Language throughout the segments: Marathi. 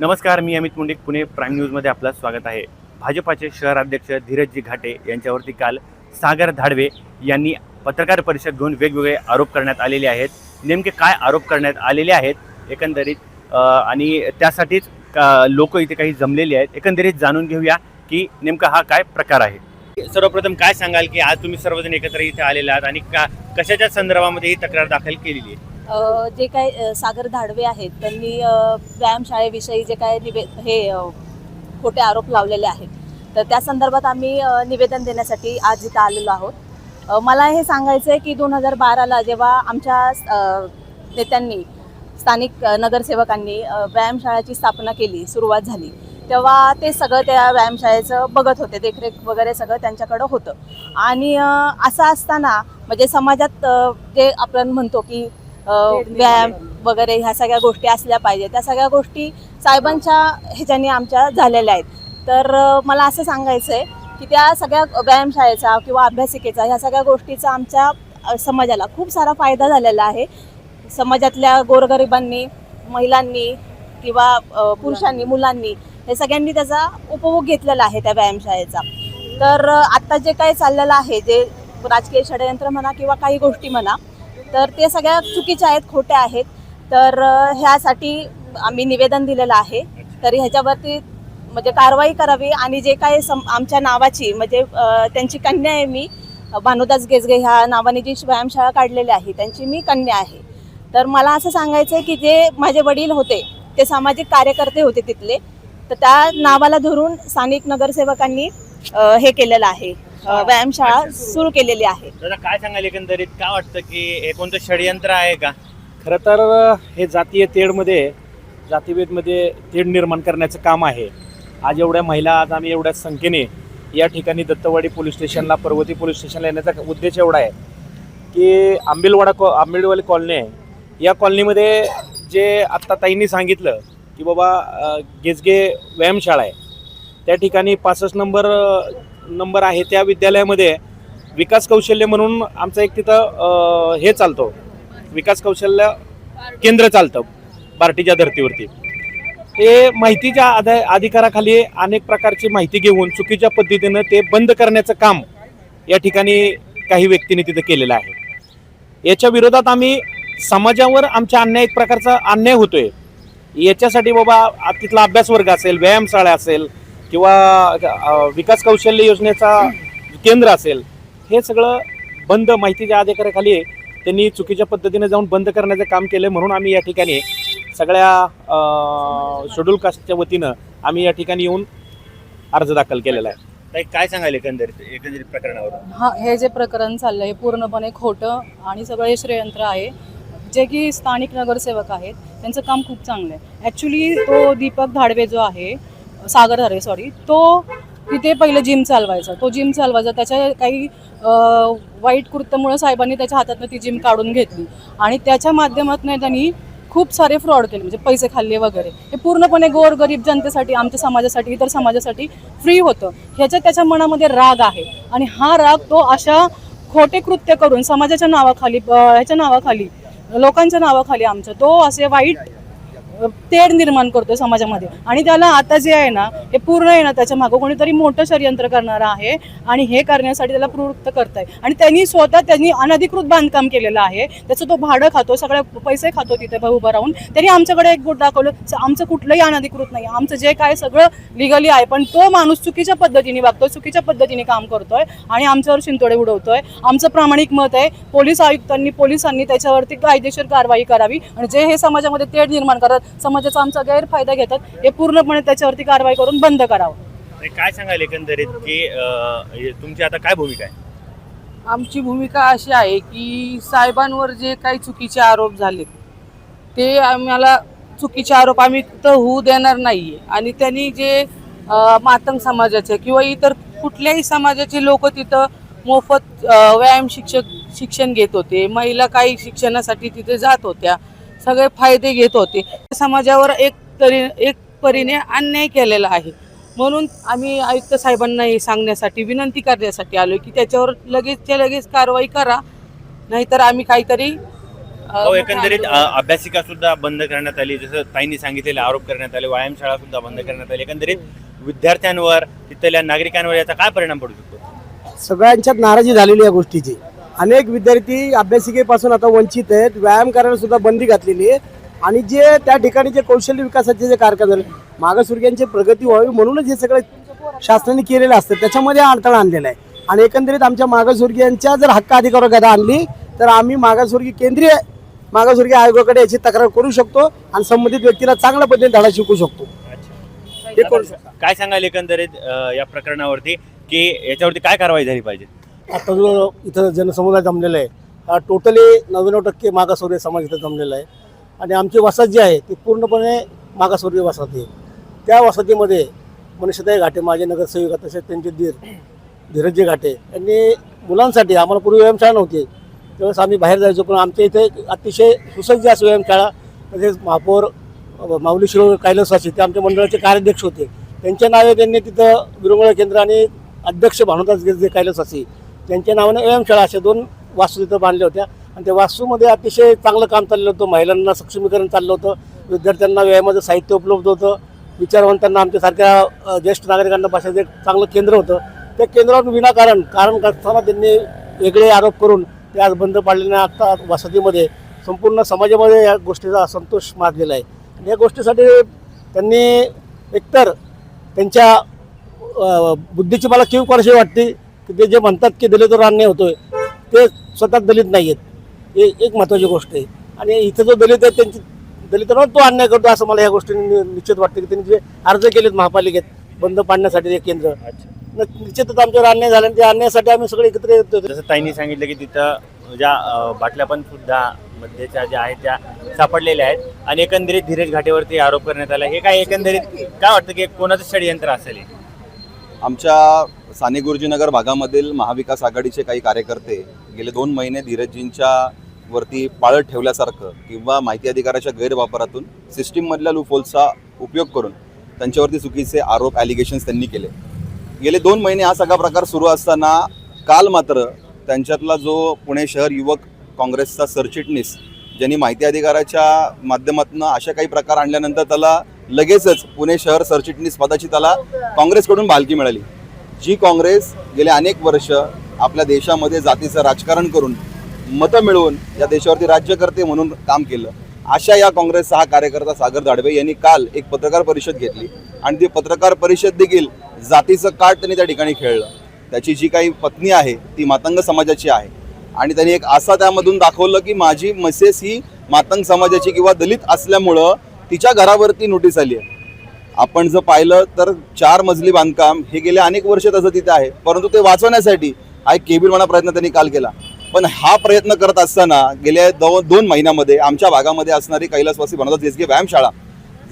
नमस्कार मी अमित मुंडे पुणे प्राईम न्यूजमध्ये आपलं स्वागत आहे. भाजपाचे शहराध्यक्ष धीरजजी घाटे यांच्यावरती काल सागर धाडवे यांनी पत्रकार परिषद घेऊन वेगवेगळे आरोप करण्यात आलेले आहेत. नेमके काय आरोप करण्यात आलेले आहेत एकंदरीत आणि त्यासाठीच लोक इथे काही जमलेले आहेत. एकंदरीत जाणून घेऊया की नेमका हा काय प्रकार आहे. सर्वप्रथम काय सांगाल की आज तुम्ही सर्वजण एकत्र इथे आलेले आहात आणि का कशाच्या संदर्भामध्ये ही तक्रार दाखल केलेली आहे? जे काय सागर धाडवे आहेत त्यांनी व्यायामशाळेविषयी जे काय निवे हे खोटे आरोप लावलेले आहेत. तर त्या संदर्भात आम्ही निवेदन देण्यासाठी आज इथं आलेलो आहोत. मला हे सांगायचं आहे की दोन हजार बाराला जेव्हा आमच्या नेत्यांनी स्थानिक नगरसेवकांनी व्यायामशाळाची व्यायामशाळेची स्थापना केली सुरुवात झाली तेव्हा ते सगळं त्या व्यायामशाळेचं बघत होते देखरेख वगैरे सगळं त्यांच्याकडं होतं. आणि असं असताना म्हणजे समाजात जे आपण म्हणतो की व्यायाम वगैरे ह्या सगळ्या गोष्टी असल्या पाहिजे. त्या सगळ्या गोष्टी साहेबांच्या ह्याच्याने आमच्या झालेल्या आहेत. तर मला असं सांगायचं आहे की त्या सगळ्या व्यायामशाळेचा किंवा अभ्यासिकेचा ह्या सगळ्या गोष्टीचा आमच्या समाजाला खूप सारा फायदा झालेला आहे. समाजातल्या गोरगरिबांनी महिलांनी किंवा पुरुषांनी मुलांनी हे सगळ्यांनी त्याचा उपभोग घेतलेला आहे त्या व्यायामशाळेचा. तर आत्ता जे काही चाललेलं आहे जे राजकीय षडयंत्र म्हणा किंवा काही गोष्टी म्हणा तर ते सगळ्या चुकीच्या आहेत खोट्या आहेत. तर ह्यासाठी आम्ही निवेदन दिलेलं आहे. तरी ह्याच्यावरती म्हणजे कारवाई करावी आणि जे काही सम आमच्या नावाची म्हणजे त्यांची कन्या आहे मी भानुदास गेजगे ह्या नावाने जी व्यायामशाळा काढलेली आहे त्यांची मी कन्या आहे. तर मला असं सांगायचं आहे की जे माझे वडील होते ते सामाजिक कार्यकर्ते होते तिथले तर त्या नावाला धरून स्थानिक नगरसेवकांनी हे केलेलं आहे. व्यायामशाळा सुरू केलेली आहे. दादा काय सांगाल एकंदरीत? काय वाटतं की हे कोणतं षडयंत्र आहे का? खरं तर हे जातीय तेढमध्ये जातीभेदमध्ये तेढ निर्माण करण्याचं काम आहे. आज एवढ्या महिला आज आम्ही एवढ्या संख्येने या ठिकाणी दत्तवाडी पोलीस स्टेशनला पर्वती पोलीस स्टेशनला येण्याचा उद्देश एवढा आहे की आंबेलवाडा कॉ आंबेलवाडी कॉलनी आहे. या कॉलनीमध्ये जे आत्ता ताईंनी सांगितलं की बाबा गेजगे व्यायामशाळा आहे. त्या ठिकाणी पासष्ट नंबर नंबर आहे त्या विद्यालयामध्ये विकास कौशल्य म्हणून आमचं एक तिथं हे चालतो. विकास कौशल्य केंद्र चालतं बार्टीच्या धर्तीवरती. हे माहितीच्या आधा अधिकाराखाली अनेक प्रकारची माहिती घेऊन चुकीच्या पद्धतीनं ते बंद करण्याचं काम या ठिकाणी काही व्यक्तींनी तिथं केलेलं आहे. याच्या विरोधात आम्ही समाजावर आमच्या अन्याय एक प्रकारचा अन्याय होतोय. याच्यासाठी बाबा तिथला अभ्यास वर्ग असेल व्यायामशाळा असेल किंवा विकास कौशल्य योजनेचा केंद्र असेल हे सगळं बंद माहितीच्या अधिकाराखाली त्यांनी चुकीच्या पद्धतीने जाऊन बंद करण्याचं काम केलं म्हणून आम्ही या ठिकाणी सगळ्या शेड्यूल कास्टच्या वतीनं आम्ही या ठिकाणी येऊन अर्ज दाखल केलेला आहे. काय सांगाल एकंदरीत एकंदरीत प्रकरणावर? हा हे जे प्रकरण चाललं आहे पूर्णपणे खोटं आणि सगळं हे षडयंत्र आहे. जे की स्थानिक नगरसेवक आहेत त्यांचं काम खूप चांगलं आहे. ॲक्च्युली तो दीपक धाडवे जो आहे सागर धाडवे सॉरी तो तिथे पहिलं जिम चालवायचा. तो जिम चालवायचा. त्याच्या काही वाईट कृत्यामुळे साहेबांनी त्याच्या हातातनं ती जिम काढून घेतली. आणि त्याच्या माध्यमातून त्यांनी खूप सारे फ्रॉड केले. म्हणजे पैसे खाल्ले वगैरे. हे पूर्णपणे गोरगरीब जनतेसाठी आमच्या समाजासाठी इतर समाजासाठी फ्री होतं. ह्याच्या त्याच्या मनामध्ये राग आहे. आणि हा राग तो अशा खोटे कृत्य करून समाजाच्या नावाखाली ह्याच्या नावाखाली लोकांच्या नावाखाली आमचं तो असे वाईट तेढ निर्माण करतोय समाजामध्ये. आणि त्याला आता जे आहे ना हे पूर्ण आहे ना त्याच्या मागं कोणीतरी मोठं षडयंत्र करणार आहे आणि हे करण्यासाठी त्याला प्रवृत्त करत आहे आणि त्यांनी स्वतः त्यांनी अनधिकृत बांधकाम केलेलं आहे. त्याचं तो भाडं खातो सगळे पैसे खातो तिथे उभं राहून. त्यांनी आमच्याकडे एक बोट दाखवलं आमचं कुठलंही अनधिकृत नाही. आमचं जे काय सगळं लिगली आहे पण तो माणूस चुकीच्या पद्धतीने वागतोय चुकीच्या पद्धतीने काम करतोय आणि आमच्यावर शिंतोडे उडवतोय. आमचं प्रामाणिक मत आहे पोलीस आयुक्तांनी पोलिसांनी त्याच्यावरती कायदेशीर कारवाई करावी आणि जे हे समाजामध्ये तेढ निर्माण करतात समाजाचा आमचा गैरफायदा घेतात हे पूर्णपणे त्याच्यावरती कारवाई करून बंद करावं. काय सांगाल एकंदरीत की अ, हे तुमची आता काय भूमिका आहे? आमची भूमिका अशी आहे की साहेबांवर जे काही चुकीचे आरोप झाले ते आम्हाला चुकीचे आरोप आम्ही तर होऊ देणार नाहीये. आणि त्यांनी जे अ, मातंग समाजाचे किंवा इतर कुठल्याही समाजाचे लोक तिथं मोफत अ, व्यायाम शिक्षक शिक्षण घेत होते महिला काही शिक्षणासाठी तिथे जात होत्या सगळे फायदे घेत होते. समाजावर एक तरी एक परीने अन्याय केलेला आहे. म्हणून आम्ही आयुक्त साहेबांना हे सांगण्यासाठी विनंती करण्यासाठी आलो की त्याच्यावर लगेचच्या लगेच कारवाई करा. नाहीतर आम्ही काहीतरी हो एकंदरीत अ, अभ्यासिका सुद्धा बंद करण्यात आली. जसं ताईंनी सांगितलेले आरोप करण्यात आले व्यायामशाळा सुद्धा बंद करण्यात आली. एकंदरीत विद्यार्थ्यांवर तिथल्या नागरिकांवर याचा काय परिणाम पडू शकतो? सगळ्यांच्यात नाराजी झालेली या गोष्टीची. अनेक विद्यार्थी अभ्यासिकेपासून आता वंचित आहेत. व्यायाम करायला सुद्धा बंदी घातलेली आहे. आणि जे त्या ठिकाणी जे कौशल्य विकासाचे जे कार्यक्रम झाले मागासवर्गीयांची प्रगती व्हावी म्हणूनच हे सगळं शासनाने केलेलं असतं. त्याच्यामध्ये अडथळा आणलेला आहे. आणि एकंदरीत आमच्या मागासवर्गीयांच्या जर हक्क अधिकारावर गदा आणली तर आम्ही मागासवर्गीय केंद्रीय मागासवर्गीय आयोगाकडे याची तक्रार करू शकतो आणि संबंधित व्यक्तीला चांगल्या पद्धतीने धडा शिकू शकतो. हे करू शकतो. काय सांगाल एकंदरीत या प्रकरणावरती की याच्यावरती काय कारवाई झाली पाहिजे? आता जो इथं जनसमुदाय जमलेला आहे हा टोटली नव्याण्णव टक्के मागासवर्गीय समाज इथं जमलेला आहे. आणि आमची वसाहत जी आहे ती पूर्णपणे मागासवर्गीय वसाहती आहे. त्या वसाहतीमध्ये मनुष्यताई घाटे माझे नगरसेविका तसेच त्यांचे धीर धीरजी घाटे यांनी मुलांसाठी आम्हाला पूर्वी व्यायामशाळा नव्हती. त्यावेळेस आम्ही बाहेर जायचो पण आमच्या इथे अतिशय सुसज्ज असं व्यायामशाळा तसेच महापौर माऊली माऊली शिरोळ कैलासवासी ते आमच्या मंडळाचे कार्याध्यक्ष होते. त्यांच्या नावे त्यांनी तिथं विरंगुळा केंद्र आणि अध्यक्ष भानुदास गिरजे असे त्यांच्या नावाने व्यायामशाळा असे दोन वास्तू तिथं बांधल्या होत्या. आणि त्या वास्तूमध्ये अतिशय चांगलं काम चाललं होतं. महिलांना सक्षमीकरण चाललं होतं. विद्यार्थ्यांना व्यायामाचं साहित्य उपलब्ध होतं. विचारवंतांना आमच्यासारख्या ज्येष्ठ नागरिकांना बसायचं एक चांगलं केंद्र होतं. त्या केंद्रावर विनाकारण कारण करताना त्यांनी वेगळे आरोप करून ते आज बंद पाडलेल्या आता वसतीमध्ये संपूर्ण समाजामध्ये या गोष्टीचा असंतोष माजलेला आहे. आणि या गोष्टीसाठी त्यांनी एकतर त्यांच्या बुद्धीची मला कीव करायची वाटते. की ते जे म्हणतात की दलितवर अन्याय होतोय ते स्वतः दलित नाही आहेत हे एक महत्त्वाची गोष्ट आहे. आणि इथं जो दलित आहे त्यांची दलितांवर तो अन्याय करतो असं मला या गोष्टीने निश्चित वाटतं की त्यांनी जे अर्ज केलेत महापालिकेत बंद पाडण्यासाठी ते केंद्र. निश्चितच आमच्यावर अन्याय झाला आणि त्या अन्यायासाठी आम्ही सगळे एकत्र येतो जसं ताईंनी सांगितलं की तिथं ज्या बाटल्या पण सुद्धा मध्येच्या ज्या आहेत त्या सापडलेल्या आहेत आणि एकंदरीत धीरज घाटेवरती आरोप करण्यात आला. हे काय एकंदरीत काय वाटतं की कोणाचं षडयंत्र असेल? आमच्या साने गुरुजीनगर भागामधील महाविकास आघाडीचे काही कार्यकर्ते गेले दोन महिने धीरजजींच्या वरती पाळत ठेवल्यासारखं किंवा माहिती अधिकाराच्या गैरवापरातून सिस्टीममधल्या लूफहोल्सचा उपयोग करून त्यांच्यावरती चुकीचे आरोप ॲलिगेशन्स त्यांनी केले. गेले दोन महिने हा सगळा प्रकार सुरू असताना काल मात्र त्यांच्यातला जो पुणे शहर युवक काँग्रेसचा सरचिटणीस ज्यांनी माहिती अधिकाराच्या माध्यमातून अशा काही प्रकार आणल्यानंतर त्याला लगेचच पुणे शहर सरचिटणीस पदाची त्याला काँग्रेसकडून बालकी मिळाली. जी काँग्रेस गेले अनेक वर्ष आपल्या देशामध्ये जातीचं राजकारण करून मतं मिळवून या देशावरती राज्यकर्ते म्हणून काम केलं. अशा या काँग्रेसचा हा कार्यकर्ता सागर दाडवे यांनी काल एक पत्रकार परिषद घेतली आणि ती पत्रकार परिषद देखील जातीचं काट त्यांनी त्या ठिकाणी खेळलं. त्याची जी काही पत्नी आहे ती मातंग समाजाची आहे. आणि त्यांनी एक असा त्यामधून दाखवलं की माझी मसेस ही मातंग समाजाची किंवा दलित असल्यामुळं तिच्या घरावरती नोटीस आली आहे. आपण जर पाहिलं तर चार मजली बांधकाम हे गेले अनेक वर्ष तसं तिथे आहे. परंतु ते वाचवण्यासाठी हा एक केबिलवाना प्रयत्न त्यांनी काल केला. पण हा प्रयत्न करत असताना गेल्या दो दोन महिन्यामध्ये आमच्या भागामध्ये असणारी कैलासवासी बनवतात गेजगे व्यायामशाळा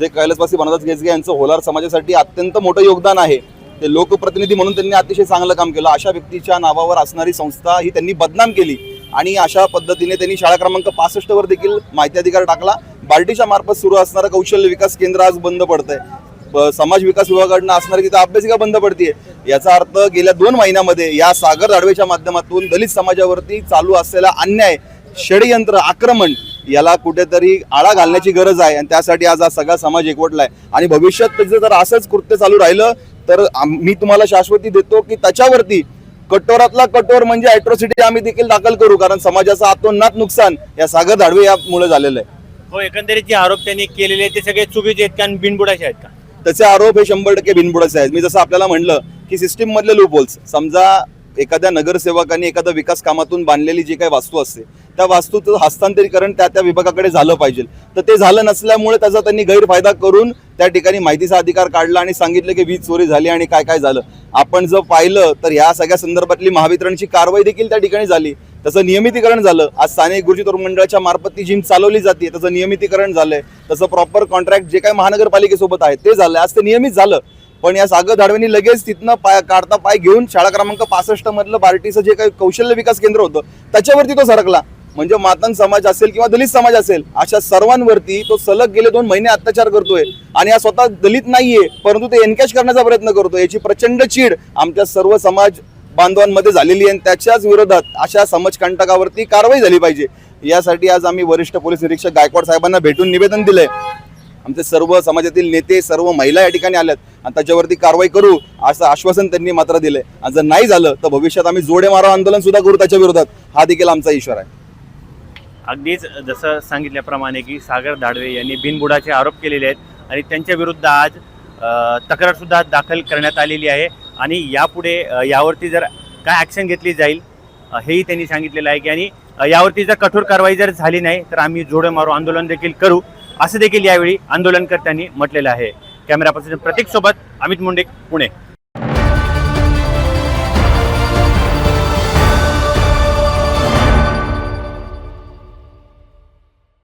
जे कैलासवासी बनवतात गेजगे यांचं होलार समाजासाठी अत्यंत मोठं योगदान आहे ते लोकप्रतिनिधी म्हणून त्यांनी अतिशय चांगलं काम केलं. अशा व्यक्तीच्या नावावर असणारी संस्था ही त्यांनी बदनाम केली आणि अशा पद्धतीने त्यांनी शाळा क्रमांक पासष्टवर देखील माहिती अधिकार टाकला. बार्टीच्या मार्फत सुरू असणारं कौशल्य विकास केंद्र आज बंद पडतंय. समाज विकास विभागाकडनं असणारी तिथं अभ्यासिका बंद पडतीये. याचा अर्थ गेल्या दोन महिन्यामध्ये या सागर दाडवेच्या माध्यमातून दलित समाजावरती चालू असलेला अन्याय षडयंत्र आक्रमण याला कुठेतरी आळा घालण्याची गरज आहे आणि त्यासाठी आज हा सगळा समाज एकवटलाय. आणि भविष्यात त्याचं जर असंच कृत्य चालू राहिलं तर मी तुम्हाला शाश्वती देतो की त्याच्यावरती कठोरातला कठोर म्हणजे अॅट्रॉसिटी आम्ही देखील दाखल करू कारण समाजाचं आतोनात नुकसान या सागर धाडवे यामुळे झालेलं आहे. हो एकंदरीत जे आरोप त्यांनी केलेले आहेत ते सगळे चुकीचे आहेत कारण बिनबुडाचे आहेत का? त्याचे आरोप हे शंभर टक्के बिनबुडाचे आहेत. मी जसं आपल्याला म्हणलं की सिस्टीम मधले लूपहोल्स समजा एखाद्या नगरसेवकाने एखाद्या विकास कामातून बांधलेली जी काही वास्तू असते त्या वास्तूचं हस्तांतरीकरण त्या त्या विभागाकडे झालं पाहिजे. तर ते झालं नसल्यामुळे त्याचा त्यांनी गैरफायदा करून त्या ठिकाणी माहितीचा अधिकार काढला आणि सांगितलं की वीज चोरी झाली आणि काय काय झालं. आपण जर पाहिलं तर ह्या सगळ्या संदर्भातली महावितरणची कारवाई देखील त्या ठिकाणी झाली. त्याचं नियमितीकरण झालं. आज स्थानिक गुरुजी तरुण मंडळाच्या मार्फत ती जिम चालवली जाते. त्याचं नियमितीकरण झालंय. तसं प्रॉपर कॉन्ट्रॅक्ट जे काही महानगरपालिकेसोबत आहे ते झालं आज ते नियमित झालं. पण या सागर धाडवेंनी लगेच तिथनं पाय काढता पाय घेऊन शाळा क्रमांक पासष्ट मधलं पार्टीचं जे काही कौशल्य विकास केंद्र होतं त्याच्यावरती तो सरकला. म्हणजे मातंग समाज असेल किंवा दलित समाज असेल अशा सर्वांवरती तो सलग गेले दोन महिने अत्याचार करतोय. आणि हा स्वतः दलित नाहीये परंतु ते एनकॅश करण्याचा प्रयत्न करतोय. याची प्रचंड चीड आमच्या सर्व समाज बांधवांमध्ये झालेली आहे आणि त्याच्याच विरोधात अशा समाजकंटकावरती कारवाई झाली पाहिजे. यासाठी आज आम्ही वरिष्ठ पोलीस निरीक्षक गायकवाड साहेबांना भेटून निवेदन दिलंय. आमचे सर्व समाजातील नेते सर्व महिला या ठिकाणी आल्यात. आणि त्याच्यावरती कारवाई करू असं आश्वासन त्यांनी मात्र दिलंय. आणि जर नाही झालं तर भविष्यात आम्ही जोडे मारा आंदोलन सुद्धा करू त्याच्या विरोधात. हा देखील आमचा इशारा आहे. अगदीच जसं सांगितल्याप्रमाणे की सागर धाडवे यांनी बिनबुडाचे आरोप केलेले आहेत आणि त्यांच्या विरुद्ध आज तक्रारसुद्धा दाखल करण्यात आलेली आहे. आणि यापुढे यावरती जर काय ॲक्शन घेतली जाईल हेही त्यांनी सांगितलेलं आहे की आणि यावरती जर कठोर कारवाई जर झाली नाही तर आम्ही जोडे मारू आंदोलन देखील करू असं देखील यावेळी आंदोलनकर्त्यांनी म्हटलेलं आहे. कॅमेरा पर्सन प्रतीक सोबत अमित मुंडे पुणे.